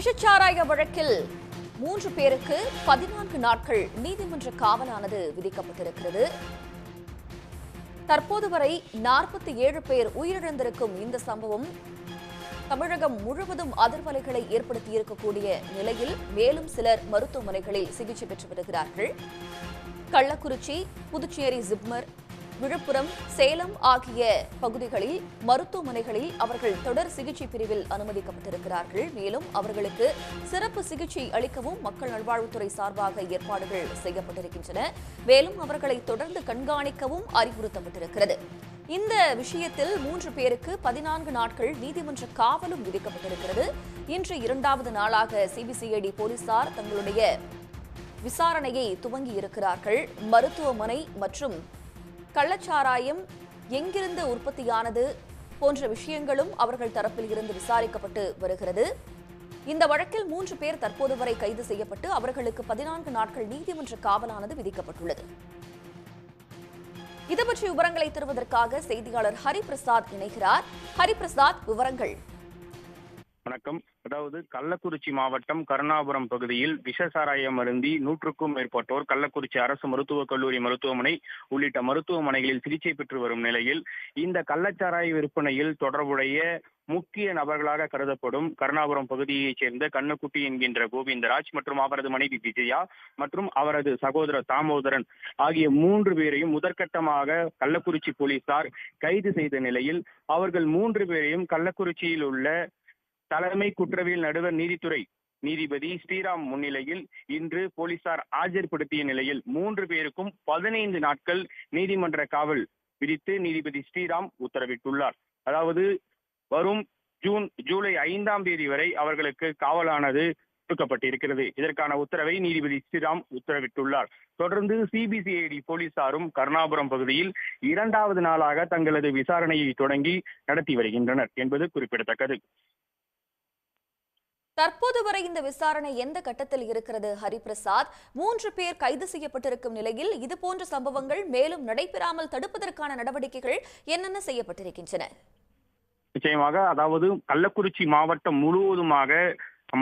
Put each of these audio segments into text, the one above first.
விஷச்சாராய வழக்கில் மூன்று பேருக்கு பதினான்கு நாட்கள் நீதிமன்ற காவலானது விதிக்கப்பட்டிருக்கிறது. தற்போது வரை நாற்பத்தி ஏழு பேர் உயிரிழந்திருக்கும் இந்த சம்பவம் தமிழகம் முழுவதும் அதிர்வலைகளை ஏற்படுத்தியிருக்கக்கூடிய நிலையில் மேலும் சிலர் மருத்துவமனைகளில் சிகிச்சை பெற்று வருகிறார்கள். கள்ளக்குறிச்சி புதுச்சேரி ஜிப்மர் விழுப்புரம் சேலம் ஆகிய பகுதிகளில் மருத்துவமனைகளில் அவர்கள் தொடர் சிகிச்சை பிரிவில் அனுமதிக்கப்பட்டிருக்கிறார்கள். மேலும் அவர்களுக்கு சிறப்பு சிகிச்சை அளிக்கவும் மக்கள் நல்வாழ்வுத்துறை சார்பாக ஏற்பாடுகள் செய்யப்பட்டிருக்கின்றன. மேலும் அவர்களை தொடர்ந்து கண்காணிக்கவும் அறிவுறுத்தப்பட்டிருக்கிறது. இந்த விஷயத்தில் மூன்று பேருக்கு பதினான்கு நாட்கள் நீதிமன்ற காவலும் விதிக்கப்பட்டிருக்கிறது. இன்று இரண்டாவது நாளாக சிபிசிஐடி போலீசார் தங்களுடைய விசாரணையை துவங்கி இருக்கிறார்கள் மருத்துவமனை மற்றும் கள்ளச்சாராயம் எங்கிருந்து உற்பத்தியானது போன்ற விஷயங்களும் அவர்கள் தரப்பில் இருந்து விசாரிக்கப்பட்டு வருகிறது. இந்த வழக்கில் மூன்று பேர் தற்போது வரை கைது செய்யப்பட்டு அவர்களுக்கு பதினான்கு நாட்கள் நீதிமன்ற காவலானது விதிக்கப்பட்டுள்ளது. இது பற்றி விவரங்களை தருவதற்காக செய்தியாளர் ஹரிபிரசாத் இணைகிறார். ஹரிபிரசாத் விவரங்கள். வணக்கம். அதாவது கள்ளக்குறிச்சி மாவட்டம் கருணாபுரம் பகுதியில் விஷசாராயம் அருந்தி நூற்றுக்கும் மேற்பட்டோர் கள்ளக்குறிச்சி அரசு மருத்துவக் கல்லூரி மருத்துவமனை உள்ளிட்ட மருத்துவமனைகளில் சிகிச்சை பெற்று வரும் நிலையில் இந்த கள்ளச்சாராய விற்பனையில் தொடர்புடைய முக்கிய நபர்களாக கருதப்படும் கருணாபுரம் பகுதியைச் சேர்ந்த கண்ணுக்குட்டி என்கின்ற கோவிந்தராஜ் மற்றும் அவரது மனைவி விஜயா மற்றும் அவரது சகோதரர் தாமோதரன் ஆகிய மூன்று பேரையும் முதற்கட்டமாக கள்ளக்குறிச்சி போலீசார் கைது செய்த நிலையில் அவர்கள் மூன்று பேரையும் கள்ளக்குறிச்சியில் உள்ள தலைமை குற்றவியல் நடுவர் நீதித்துறை நீதிபதி ஸ்ரீராம் முன்னிலையில் இன்று போலீசார் ஆஜர்படுத்திய நிலையில் மூன்று பேருக்கும் பதினைந்து நாட்கள் நீதிமன்ற காவல் விதித்து நீதிபதி ஸ்ரீராம் உத்தரவிட்டுள்ளார். அதாவது வரும் ஜூன் ஜூலை ஐந்தாம் தேதி வரை அவர்களுக்கு காவலானது கொடுக்கப்பட்டிருக்கிறது. இதற்கான உத்தரவை நீதிபதி ஸ்ரீராம் உத்தரவிட்டுள்ளார். தொடர்ந்து சிபிசிஐடி போலீசாரும் கருணாபுரம் பகுதியில் இரண்டாவது நாளாக தங்களது விசாரணையை தொடங்கி நடத்தி வருகின்றனர் என்பது குறிப்பிடத்தக்கது. தற்போது வரை இந்த விசாரணை எந்த கட்டத்தில் இருக்கிறது? ஹரிபிரசாத் மூன்று பேர் கைது செய்யப்பட்டிருக்கும் நிலையில் இதுபோன்ற சம்பவங்கள் மேலும் நடைபெறாமல் தடுப்பதற்கான நடவடிக்கைகள் என்னென்ன செய்யப்பட்டிருக்கின்றன? நிச்சயமாக அதாவது கள்ளக்குறிச்சி மாவட்டம் முழுவதுமாக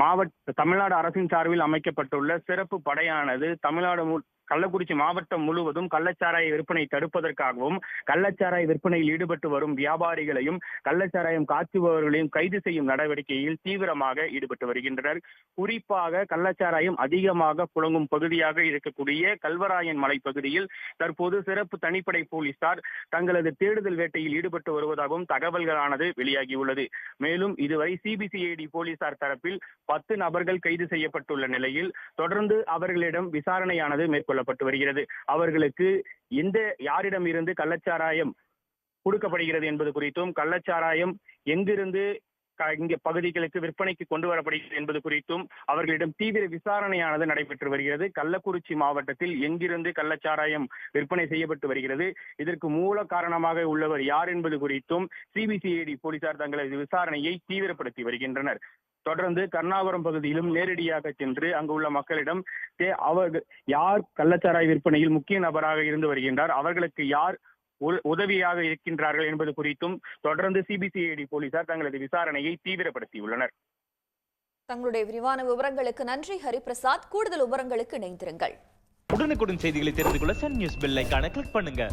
மாவட்ட தமிழ்நாடு அரசின் சார்பில் அமைக்கப்பட்டுள்ள சிறப்பு படையானது தமிழ்நாடு கள்ளக்குறிச்சி மாவட்டம் முழுவதும் கள்ளச்சாராய விற்பனை தடுப்பதற்காகவும் கள்ளச்சாராய விற்பனையில் ஈடுபட்டு வரும் வியாபாரிகளையும் கள்ளச்சாராயம் காய்ச்சுபவர்களையும் கைது செய்யும் நடவடிக்கையில் தீவிரமாக ஈடுபட்டு வருகின்றனர். குறிப்பாக கள்ளச்சாராயம் அதிகமாக புழங்கும் பகுதியாக இருக்கக்கூடிய கல்வராயன் மலை பகுதியில் தற்போது சிறப்பு தனிப்படை போலீசார் தங்களது தேடுதல் வேட்டையில் ஈடுபட்டு வருவதாகவும் தகவல்களானது வெளியாகியுள்ளது. மேலும் இதுவரை சிபிசிஐடி போலீசார் தரப்பில் பத்து நபர்கள் கைது செய்யப்பட்டுள்ள நிலையில் தொடர்ந்து அவர்களிடம் விசாரணையானது மேற்கொள்ள மேற்கொள்ளப்பட்டு வருகிறது. அவர்களுக்கு எந்த யாரிடம் இருந்து கள்ளச்சாராயம் கொடுக்கப்படுகிறது என்பது குறித்தும் கள்ளச்சாராயம் எங்கிருந்து இங்க பகுதிகளுக்கு விற்பனைக்கு கொண்டு வரப்படுகிறது என்பது குறித்தும் அவர்களிடம் தீவிர விசாரணையானது நடைபெற்று வருகிறது. கள்ளக்குறிச்சி மாவட்டத்தில் எங்கிருந்து கள்ளச்சாராயம் விற்பனை செய்யப்பட்டு வருகிறது இதற்கு மூல காரணமாக உள்ளவர் யார் என்பது குறித்தும் சிபிசிஐடி போலீசார் தங்களது விசாரணையை தீவிரப்படுத்தி வருகின்றனர். தொடர்ந்து கர்ணாபுரம் பகுதியிலும் நேரடியாக சென்று அங்கு உள்ள மக்களிடம் அவர்கள் யார் கள்ளச்சாராய விற்பனையில் முக்கிய நபராக இருந்து வருகின்றார் அவர்களுக்கு யார் உதவியாக இருக்கின்றார்கள் என்பது குறித்தும் தொடர்ந்து சிபிசிஐடி போலீசார் தங்களது விசாரணையை தீவிரப்படுத்தியுள்ளனர். தங்களுடைய விரிவான விவரங்களுக்கு நன்றி. ஹரிபிரசாத் கூடுதல் விவரங்களுக்கு இணைந்திருங்கள். உடனுக்குடன் செய்திகளை தெரிந்து கொள்ள சன் நியூஸ் பெல் ஐகானை கிளிக் பண்ணுங்க.